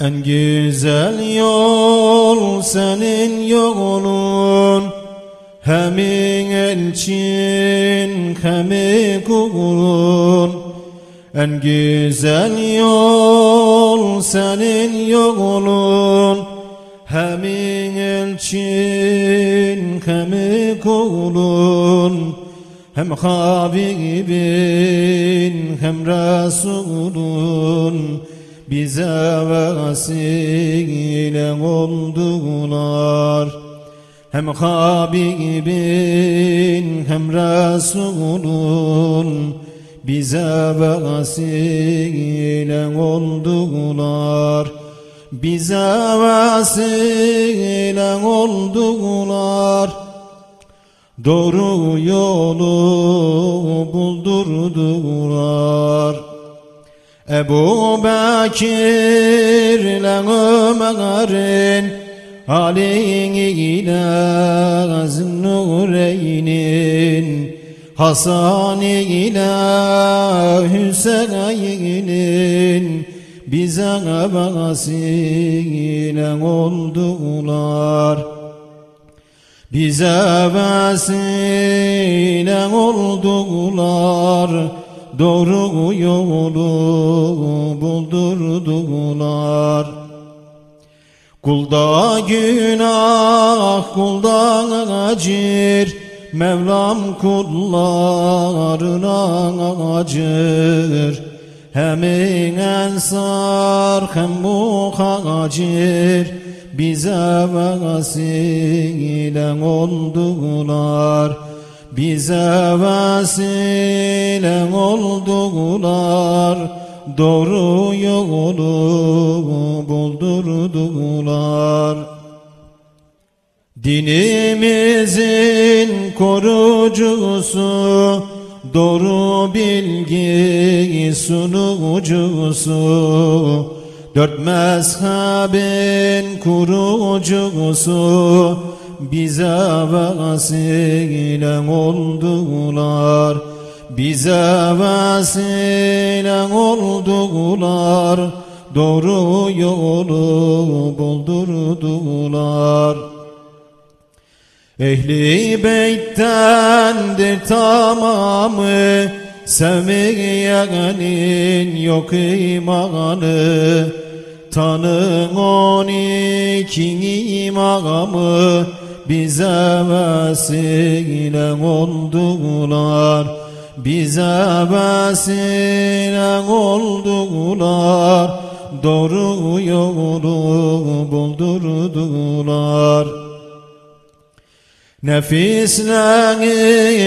En güzel yol senin yolun. Hem elçin hem kulun En güzel yol senin yolun. Hem elçin hem kulun Hem Habibin hem Resulun bize vesile oldular. Hem Habibin hem Resulun bize vesile oldular. Bize vesile oldular. Doğru yolu buldurdular. Ebu Bekir ile Ömer'in Ali ile Zünnureynin Hasan ile Hüseyin'in bize vesile oldular. Bize vesile oldular doğru yolu buldurdular. Kulda günah, kulda acır, Mevlam kullarına acır. Hem ensar hem muhacir, bize vesile oldular. Bize vesile oldular, doğru yolu buldurdular. Dinimizin korucusu, doğru bilgi sunucusu, dört mezhebin kurucusu, bize vesile oldular. Bize vesile oldular. Doğru yolu buldurdular. Ehli beyttendir tamamı Sevmeyenin yok imanı Tanın on iki imamı bize vesile oldular. Bize vesile oldular. Doğru yolu buldurdular. Nefisle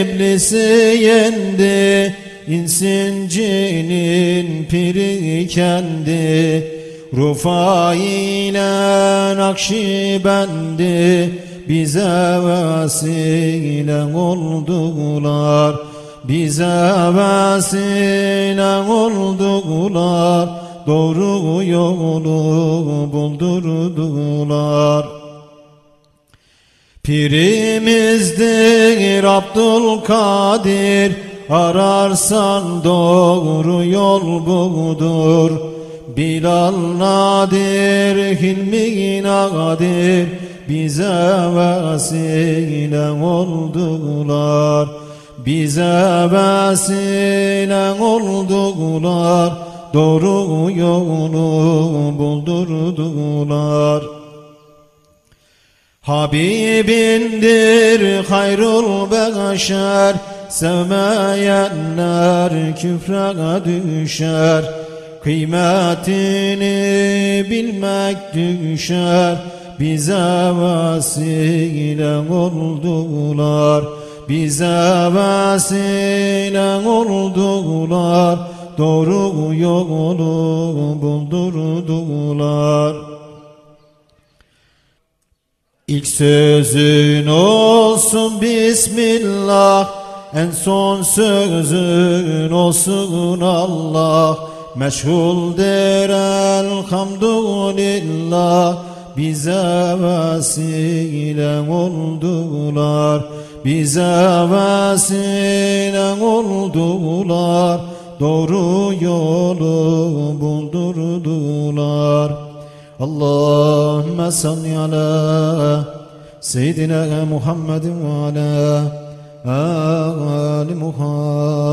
iblisi yendi, insin cinin piri kendi. Rufai ile Nakşibendi bize vesile oldular. Bize vesile oldular. Doğru yolu buldurdular. Pirimizdir Abdülkadir Ararsan doğru yol budur Bilal nadir, Hilmi nadir Bize vesile oldular. Bize vesile oldular. Doğru yolu buldurdular. Habibindir hayrul beşer. Sevmeyenler küfre düşer. Kıymetini bilmek düşer Bize vesile oldular. Bize vesile oldular. Doğru yolu buldurdular. İlk sözün olsun Bismillah En son sözün olsun Allah. Meşhuldir elhamdülillah bize vesile oldular. Bize vesile oldular. Doğru yolu buldurdular. Allahümme salli ala Seyyidina Muhammedin ve ala Ali Muhammed.